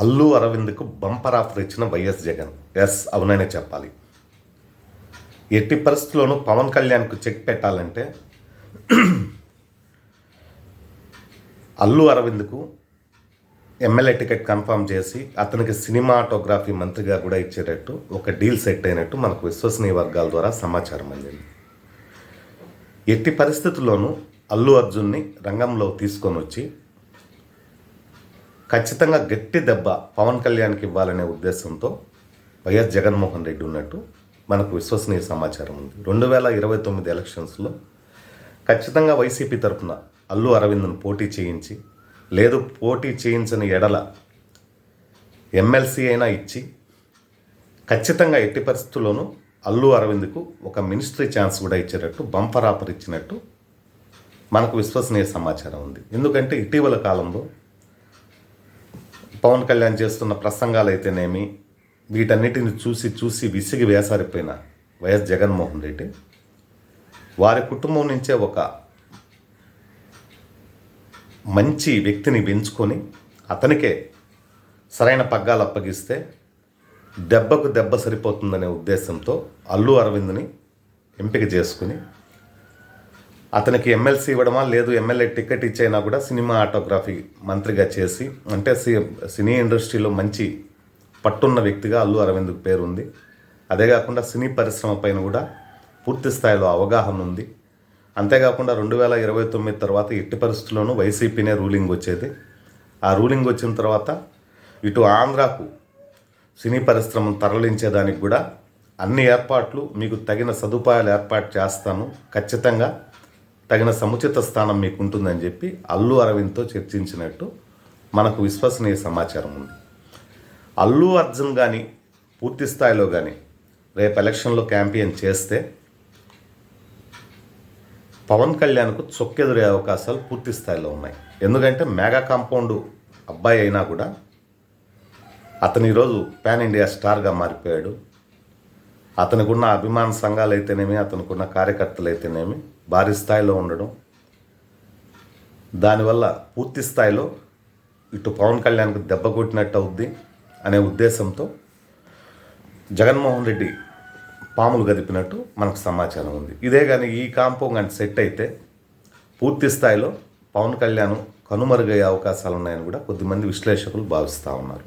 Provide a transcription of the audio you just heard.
Allu అరవింద్కు bumper offer ఇచ్చిన YS Jagan. Yes అవుననే చెప్పాలి. ఎట్టి పరిస్థితుల్లోనూ పవన్ కళ్యాణ్కు చెక్ పెట్టాలంటే అల్లు అరవింద్కు ఎమ్మెల్యే టికెట్ కన్ఫర్మ్ చేసి అతనికి సినిమాటోగ్రఫీ మంత్రిగా కూడా ఇచ్చేటట్టు ఒక డీల్ సెట్ అయినట్టు మనకు విశ్వసనీయ వర్గాల ద్వారా సమాచారం అందింది. ఎట్టి పరిస్థితుల్లోనూ అల్లు అర్జున్ని రంగంలో తీసుకొని వచ్చి ఖచ్చితంగా గట్టి దెబ్బ పవన్ కళ్యాణ్కి ఇవ్వాలనే ఉద్దేశంతో వైఎస్ జగన్మోహన్ రెడ్డి ఉన్నట్టు మనకు విశ్వసనీయ సమాచారం ఉంది. రెండు వేల ఇరవై తొమ్మిది ఎలక్షన్స్లో ఖచ్చితంగా వైసీపీ తరఫున అల్లు అరవింద్ను పోటీ చేయించి లేదు పోటీ చేయించని ఎడల ఎమ్మెల్సీ అయినా ఇచ్చి ఖచ్చితంగా ఎట్టి పరిస్థితుల్లోనూ అల్లు అరవింద్కు ఒక మినిస్ట్రీ ఛాన్స్ కూడా ఇచ్చేటట్టు బంపర్ ఆఫర్ ఇచ్చినట్టు మనకు విశ్వసనీయ సమాచారం ఉంది. ఎందుకంటే ఇటీవల కాలంలో పవన్ కళ్యాణ్ చేస్తున్న ప్రసంగాలు అయితేనేమి వీటన్నిటిని చూసి చూసి విసిగి వేసారిపోయిన వైఎస్ జగన్మోహన్ రెడ్డి వారి కుటుంబం నుంచే ఒక మంచి వ్యక్తిని పెంచుకొని అతనికే సరైన పగ్గాలు అప్పగిస్తే దెబ్బకు దెబ్బ సరిపోతుందనే ఉద్దేశంతో అల్లు అరవింద్ని ఎంపిక చేసుకుని అతనికి ఎమ్మెల్సీ ఇవ్వడమా? లేదు ఎమ్మెల్యే టికెట్ ఇచ్చైనా కూడా సినిమా ఆటోగ్రఫీ మంత్రిగా చేసి అంటే సినీ ఇండస్ట్రీలో మంచి పట్టున్న వ్యక్తిగా అల్లు అరవింద్కు పేరు ఉంది అదే కాకుండా సినీ పరిశ్రమ పైన కూడా పూర్తి స్థాయిలో అవగాహన ఉంది. అంతేకాకుండా రెండు వేల ఇరవై తొమ్మిది తర్వాత ఎట్టి పరిస్థితుల్లోనూ వైసీపీనే రూలింగ్ వచ్చేది. ఆ రూలింగ్ వచ్చిన తర్వాత ఇటు ఆంధ్రాకు సినీ పరిశ్రమను తరలించేదానికి కూడా అన్ని ఏర్పాట్లు మీకు తగిన సదుపాయాలు ఏర్పాటు చేస్తాను. ఖచ్చితంగా తగిన సముచిత స్థానం మీకు ఉంటుందని చెప్పి అల్లు అరవింద్తో చర్చించినట్టు మనకు విశ్వసనీయ సమాచారం ఉంది. అల్లు అర్జున్ కానీ పూర్తి స్థాయిలో కానీ రేపు ఎలక్షన్లో క్యాంపెయిన్ చేస్తే పవన్ కళ్యాణ్కు చొక్కెదురే అవకాశాలు పూర్తి స్థాయిలో ఉన్నాయి. ఎందుకంటే మెగా కాంపౌండ్ అబ్బాయి అయినా కూడా అతను ఈరోజు పాన్ ఇండియా స్టార్గా మారిపోయాడు. అతనికున్న అభిమాన సంఘాలు అయితేనేమి అతనికున్న కార్యకర్తలు అయితేనేమి భారీ స్థాయిలో ఉండడం దానివల్ల పూర్తి స్థాయిలో ఇటు పవన్ కళ్యాణ్కి దెబ్బ కొట్టినట్టు అవుద్ది అనే ఉద్దేశంతో జగన్మోహన్ రెడ్డి పాములు గదిపినట్టు మనకు సమాచారం ఉంది. ఇదే కానీ ఈ కాంపౌండ్ కానీ సెట్ అయితే పూర్తి స్థాయిలో పవన్ కళ్యాణ్ కనుమరుగయ్యే అవకాశాలు ఉన్నాయని కూడా కొద్దిమంది విశ్లేషకులు భావిస్తూ ఉన్నారు.